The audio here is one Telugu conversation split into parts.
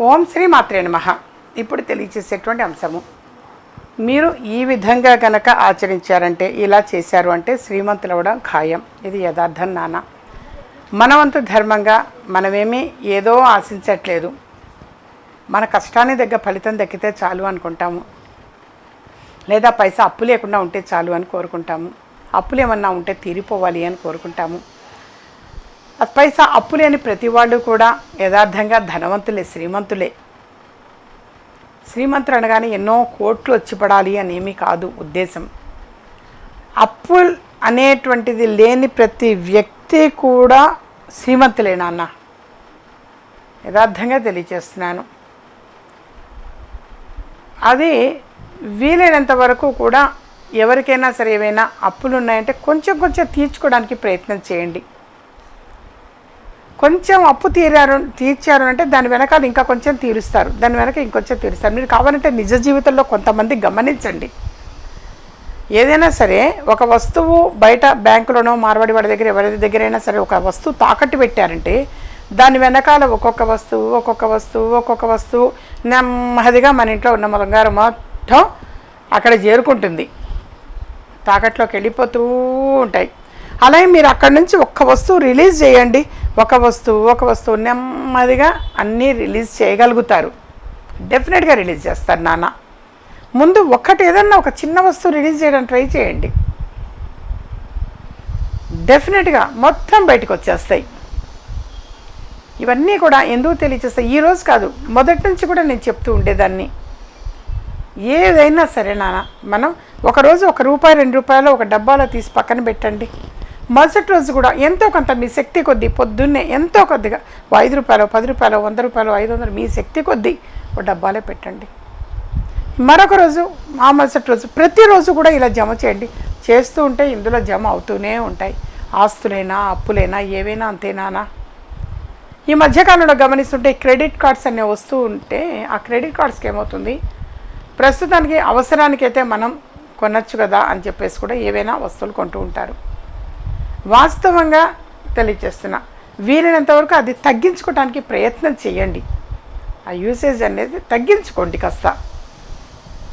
ఓం శ్రీ మాత్రే నమ. ఇప్పుడు తెలియచేసేటువంటి అంశము. మీరు ఈ విధంగా గనక ఆచరించారంటే ఇలా చేశారు అంటే శ్రీమంతులు అవ్వడం ఖాయం. ఇది యథార్థం నాన్న మనవంతు ధర్మంగా మనమేమీ ఏదో ఆశించట్లేదు. మన కష్టాన్ని దగ్గర ఫలితం దక్కితే చాలు అనుకుంటాము. లేదా పైసా అప్పు లేకుండా ఉంటే చాలు అని కోరుకుంటాము. అప్పులు ఏమన్నా ఉంటే తీరిపోవాలి అని కోరుకుంటాము. పైసా అప్పు లేని ప్రతి వాళ్ళు కూడా యథార్థంగా ధనవంతులే శ్రీమంతులే. శ్రీమంతులు అనగానే ఎన్నో కోట్లు వచ్చి పడాలి అని ఏమీ కాదు ఉద్దేశం. అప్పు అనేటువంటిది లేని ప్రతి వ్యక్తి కూడా శ్రీమంతులే నాన్న. యథార్థంగా తెలియచేస్తున్నాను. అది వీలైనంత వరకు కూడా ఎవరికైనా సరే ఏవైనా అప్పులు ఉన్నాయంటే కొంచెం కొంచెం తీర్చుకోవడానికి ప్రయత్నం చేయండి. కొంచెం అప్పు తీరారు తీర్చారు అంటే దాని వెనకాల ఇంకా కొంచెం తీరుస్తారు. దాని వెనక ఇంకొంచెం తీరుస్తారు. మీరు కావాలంటే నిజ జీవితంలో కొంతమంది గమనించండి. ఏదైనా సరే ఒక వస్తువు బయట బ్యాంకులోనో మార్వాడి వాడి దగ్గర ఎవరి దగ్గరైనా సరే ఒక వస్తువు తాకట్టు పెట్టారంటే దాని వెనకాల ఒక్కొక్క వస్తువు ఒక్కొక్క వస్తువు ఒక్కొక్క వస్తువు నెమ్మదిగా మన ఇంట్లో ఉన్న బంగారం మొత్తం అక్కడ చేరుకుంటుంది. తాకట్లోకి వెళ్ళిపోతూ ఉంటాయి. అలాగే మీరు అక్కడి నుంచి ఒక్క వస్తువు రిలీజ్ చేయండి. ఒక వస్తువు ఒక వస్తువు నెమ్మదిగా అన్నీ రిలీజ్ చేయగలుగుతారు. డెఫినెట్గా రిలీజ్ చేస్తారు నాన్న. ముందు ఒక్కటి ఏదన్నా ఒక చిన్న వస్తువు రిలీజ్ చేయడం ట్రై చేయండి. డెఫినెట్గా మొత్తం బయటకు వచ్చేస్తాయి. ఇవన్నీ కూడా ఎందుకు తెలియచేస్తాయి? ఈ రోజు కాదు మొదటి నుంచి కూడా నేను చెప్తూ ఉండేదాన్ని. ఏదైనా సరే నాన్న మనం ఒకరోజు ఒక రూపాయి రెండు రూపాయలు ఒక డబ్బాలో తీసి పక్కన పెట్టండి. మరుసటి రోజు కూడా ఎంతో కొంత మీ శక్తి కొద్దీ పొద్దున్నే ఎంతో కొద్దిగా ఐదు రూపాయలు పది రూపాయలు వంద రూపాయలు ఐదు వందలు మీ శక్తి కొద్దీ ఒక డబ్బాలో పెట్టండి. మరొక రోజు ఆ మరుసటి రోజు ప్రతిరోజు కూడా ఇలా జమ చేయండి. చేస్తూ ఉంటే ఇందులో జమ అవుతూనే ఉంటాయి. ఆస్తులైనా అప్పులైనా ఏవైనా అంతేనానా ఈ మధ్యకాలంలో గమనిస్తుంటే క్రెడిట్ కార్డ్స్ అనేవి వస్తూ ఉంటే ఆ క్రెడిట్ కార్డ్స్కి ఏమవుతుంది? ప్రస్తుతానికి అవసరానికైతే మనం కొనచ్చు కదా అని చెప్పేసి కూడా ఏవైనా వస్తువులు కొంటూ ఉంటారు. వాస్తవంగా తెలియచేస్తున్నా వీలైనంతవరకు అది తగ్గించుకోవడానికి ప్రయత్నం చేయండి. ఆ యూసేజ్ అనేది తగ్గించుకోండి కాస్త.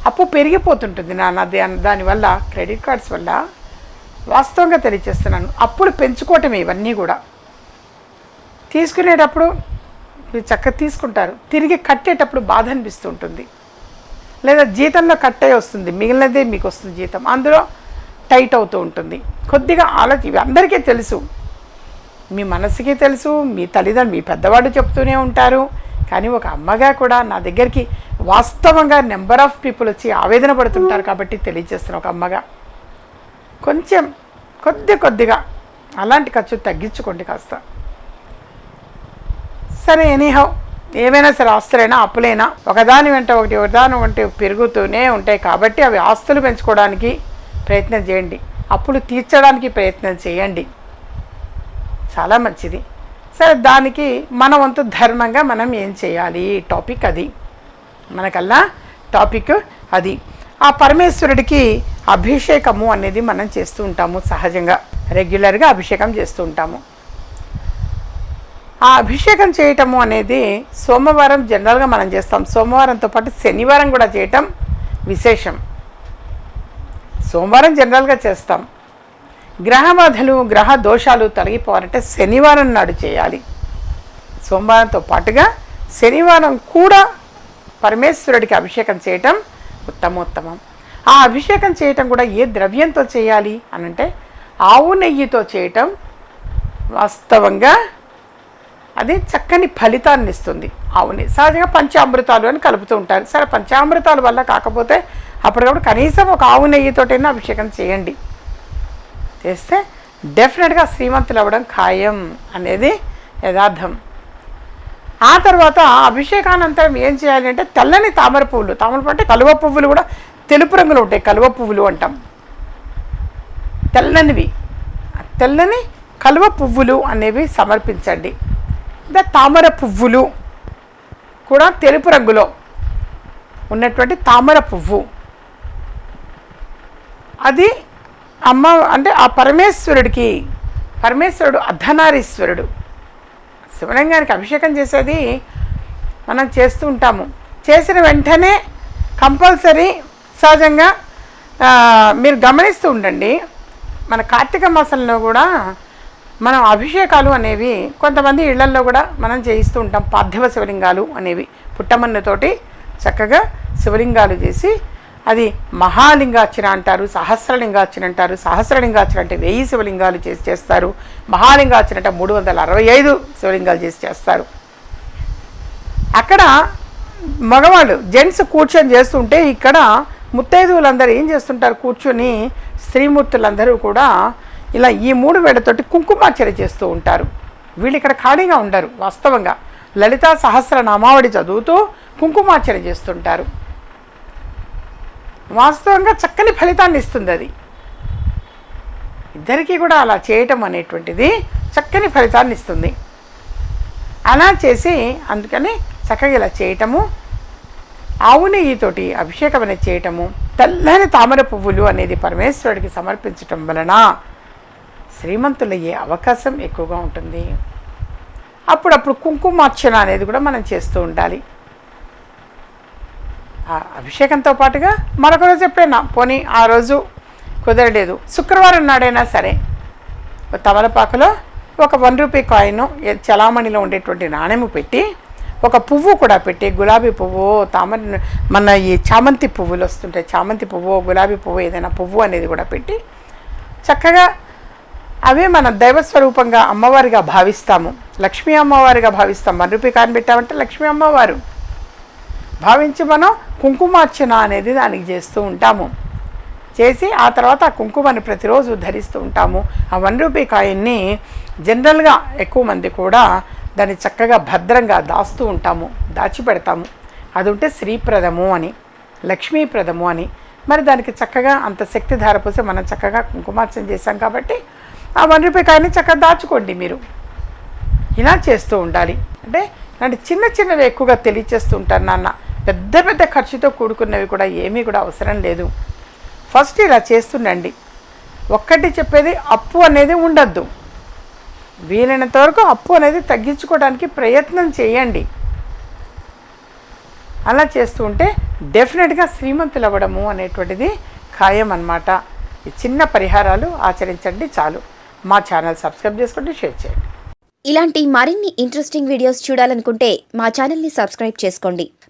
అప్పు పెరిగిపోతుంటుంది నాన్న దాని దానివల్ల క్రెడిట్ కార్డ్స్ వల్ల వాస్తవంగా తెలియచేస్తున్నాను అప్పుడు పెంచుకోవటమే ఇవన్నీ కూడా. తీసుకునేటప్పుడు మీరు చక్కగా తీసుకుంటారు. తిరిగి కట్టేటప్పుడు బాధ అనిపిస్తూ ఉంటుంది. లేదా జీతంలో కట్టే వస్తుంది. మిగిలినదే మీకు వస్తుంది జీతం. అందులో టైట్ అవుతూ ఉంటుంది. కొద్దిగా ఆలోచి ఇవి అందరికీ తెలుసు. మీ మనసుకి తెలుసు మీ తల్లిదండ్రులు మీ పెద్దవాళ్ళు చెప్తూనే ఉంటారు. కానీ ఒక అమ్మగా కూడా నా దగ్గరికి వాస్తవంగా నెంబర్ ఆఫ్ పీపుల్ వచ్చి ఆవేదన పడుతుంటారు కాబట్టి తెలియజేస్తున్నాను ఒక అమ్మగా. కొంచెం కొద్ది కొద్దిగా అలాంటి ఖర్చు తగ్గించుకోండి కాస్త. సరే ఎనీహౌ ఏమైనా సరే ఆస్తులైనా అప్పులైనా ఒకదాని వెంట ఒకటి ఒకదాని వంటి పెరుగుతూనే ఉంటాయి కాబట్టి అవి ఆస్తులు పెంచుకోవడానికి ప్రయత్నం చేయండి. అప్పులు తీర్చడానికి ప్రయత్నం చేయండి. చాలా మంచిది. సరే దానికి మన వంతు ధర్మంగా మనం ఏం చేయాలి? టాపిక్ అది. మనకల్లా టాపిక్ అది. ఆ పరమేశ్వరుడికి అభిషేకము అనేది మనం చేస్తూ ఉంటాము సహజంగా. రెగ్యులర్గా అభిషేకం చేస్తూ ఉంటాము. ఆ అభిషేకం చేయటము అనేది సోమవారం జనరల్గా మనం చేస్తాం. సోమవారంతో పాటు శనివారం కూడా చేయటం విశేషం. సోమవారం జనరల్గా చేస్తాం. గ్రహ బాధలు గ్రహ దోషాలు తొలగిపోవాలంటే శనివారం నాడు చేయాలి. సోమవారంతో పాటుగా శనివారం కూడా పరమేశ్వరుడికి అభిషేకం చేయటం ఉత్తమోత్తమం. ఆ అభిషేకం చేయటం కూడా ఏ ద్రవ్యంతో చేయాలి అనంటే ఆవు నెయ్యితో చేయటం వాస్తవంగా అది చక్కని ఫలితాన్ని ఇస్తుంది. ఆవుని సహజంగా పంచామృతాలు అని కలుపుతూ ఉంటారు. సరే పంచామృతాల వల్ల కాకపోతే అప్పటికప్పుడు కనీసం ఒక ఆవు నెయ్యితోటైనా అభిషేకం చేయండి. చేస్తే డెఫినెట్గా శ్రీమంతులు అవ్వడం ఖాయం అనేది యథార్థం. ఆ తర్వాత అభిషేకానంతరం ఏం చేయాలి అంటే తెల్లని తామర పువ్వులు తామర పువ్వు అంటే కలువ పువ్వులు కూడా తెలుపు రంగులో ఉంటాయి కలువ పువ్వులు అంటాం. తెల్లనివి తెల్లని కలువ పువ్వులు అనేవి సమర్పించండి. ఇంకా తామర పువ్వులు కూడా తెలుపు రంగులో ఉన్నటువంటి తామర పువ్వు. అది అమ్మ అంటే ఆ పరమేశ్వరుడికి పరమేశ్వరుడు అర్ధనారీశ్వరుడు. శివలింగానికి అభిషేకం చేసేది మనం చేస్తూ ఉంటాము. చేసిన వెంటనే కంపల్సరీ సహజంగా మీరు గమనిస్తూ ఉండండి. మన కార్తీక మాసంలో కూడా మనం అభిషేకాలు అనేవి కొంతమంది ఇళ్ళల్లో కూడా మనం చేయిస్తూ ఉంటాం. పార్థివ శివలింగాలు అనేవి. పుట్టమన్నుతోటి చక్కగా శివలింగాలు చేసి అది మహాలింగార్చన అంటారు సహస్రలింగార్చన అంటారు సహస్రలింగార్చన అంటే వెయ్యి శివలింగాలు చేసి చేస్తారు. మహాలింగార్చన అంటే మూడు వందల అరవై ఐదు శివలింగాలు చేసి చేస్తారు. అక్కడ మగవాళ్ళు జెంట్స్ కూర్చొని చేస్తుంటే ఇక్కడ ముత్తైదువులందరూ ఏం చేస్తుంటారు? కూర్చొని స్త్రీమూర్తులందరూ కూడా ఇలా ఈ మూడు వేడతోటి కుంకుమార్చన చేస్తూ ఉంటారు. వీళ్ళు ఇక్కడ ఖాళీగా ఉండరు వాస్తవంగా. లలితా సహస్ర నామావళి చదువుతూ కుంకుమార్చన చేస్తుంటారు. వాస్తవంగా చక్కని ఫలితాన్ని ఇస్తుంది అది. ఇద్దరికీ కూడా అలా చేయటం అనేటువంటిది చక్కని ఫలితాన్ని ఇస్తుంది. అలా చేసి అందుకని చక్కగా ఇలా చేయటము ఆవు నెయ్యితోటి అభిషేకం అనేది చేయటము తెల్లని తామర పువ్వులు అనేది పరమేశ్వరుడికి సమర్పించటం వలన శ్రీమంతులయ్యే అవకాశం ఎక్కువగా ఉంటుంది. అప్పుడప్పుడు కుంకుమార్చన అనేది కూడా మనం చేస్తూ ఉండాలి. అభిషేకంతో పాటుగా మరొక రోజు ఎప్పుడైనా పోనీ ఆ రోజు కుదరలేదు. శుక్రవారం నాడైనా సరే తమలపాకులో ఒక వన్ రూపీ కాయిన్ చలామణిలో ఉండేటువంటి నాణెము పెట్టి ఒక పువ్వు కూడా పెట్టి గులాబీ పువ్వు తామర మన ఈ చామంతి పువ్వులు వస్తుంటాయి చామంతి పువ్వు గులాబీ పువ్వు ఏదైనా పువ్వు అనేది కూడా పెట్టి చక్కగా అవే మన దైవ స్వరూపంగా అమ్మవారిగా భావిస్తాము. లక్ష్మీ అమ్మవారిగా భావిస్తాం. వన్ రూపీ కాయిన్ పెట్టామంటే లక్ష్మీ అమ్మవారు. భావించి మనం కుంకుమార్చన అనేది దానికి చేస్తూ ఉంటాము. చేసి ఆ తర్వాత ఆ కుంకుమని ప్రతిరోజు ధరిస్తూ ఉంటాము. ఆ వన్ రూపీ కాయిన్ని జనరల్గా ఎక్కువ మంది కూడా దాన్ని చక్కగా భద్రంగా దాస్తూ ఉంటాము. దాచిపెడతాము. అది ఉంటే శ్రీప్రదము అని లక్ష్మీప్రదము అని. మరి దానికి చక్కగా అంత శక్తి ధారపోసి మనం చక్కగా కుంకుమార్చన చేశాం కాబట్టి ఆ వన్ రూపీ కాయని చక్కగా దాచుకోండి మీరు. ఇలా చేస్తూ ఉండాలి. అంటే అంటే చిన్న చిన్నవి ఎక్కువగా తెలియచేస్తూ ఉంటాను నాన్న. పెద్ద పెద్ద ఖర్చుతో కూడుకున్నవి కూడా ఏమీ కూడా అవసరం లేదు. ఫస్ట్ ఇలా చేస్తుండండి. ఒక్కటి చెప్పేది అప్పు అనేది ఉండద్దు. వీలైనంత వరకు అప్పు అనేది తగ్గించుకోవడానికి ప్రయత్నం చేయండి. అలా చేస్తూ ఉంటే డెఫినెట్గా శ్రీమంతులు అవ్వడము అనేటువంటిది ఖాయం అన్నమాట ఈ చిన్న పరిహారాలు ఆచరించండి చాలు. మా ఛానల్ సబ్స్క్రైబ్ చేసుకోండి షేర్ చేయండి. ఇలాంటి మరిన్ని ఇంట్రెస్టింగ్ వీడియోస్ చూడాలనుకుంటే మా ఛానల్ని సబ్స్క్రైబ్ చేసుకోండి.